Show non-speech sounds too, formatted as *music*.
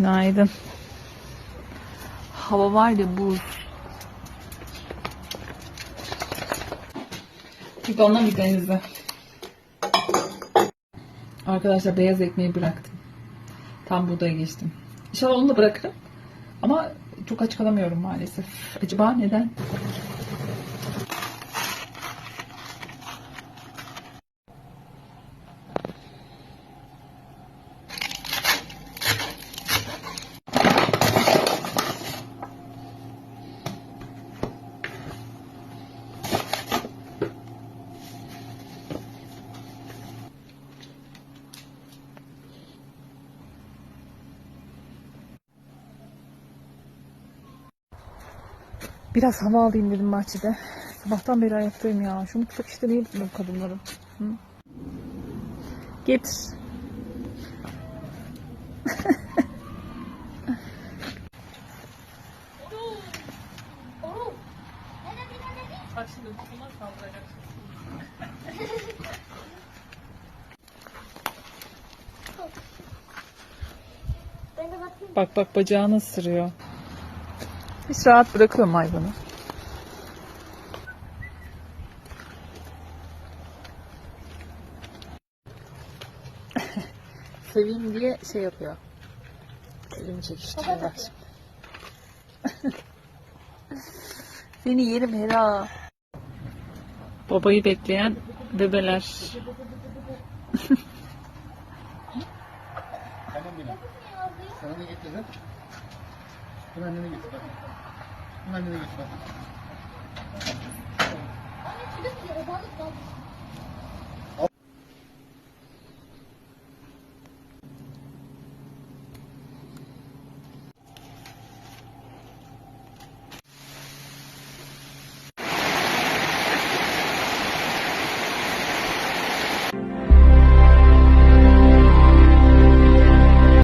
Günaydın. Hava var ya buz. Bir ona bir denize. Arkadaşlar beyaz ekmeği bıraktım. Tam buğdaya geçtim. İnşallah onu da bırakırım. Ama çok aç kalamıyorum maalesef. Acaba neden? Biraz hava alayım dedim bahçede. Sabahtan beri ayaktayım ya. Şu mutfak işleri niye bu kadınların? Hı? Getir. Bak bak bacağını ısırıyor. Hiç rahat bırakıyorum hayvanı. *laughs* Seveyim diye şey yapıyor. Elimi çekiştiriyor *laughs* bak şimdi. Seni yerim Hera. Babayı bekleyen bebeler. Sana ne getirdin? Bunu annene getir bak. Bunu annene getir bak. Anne çocuk ya balık balık.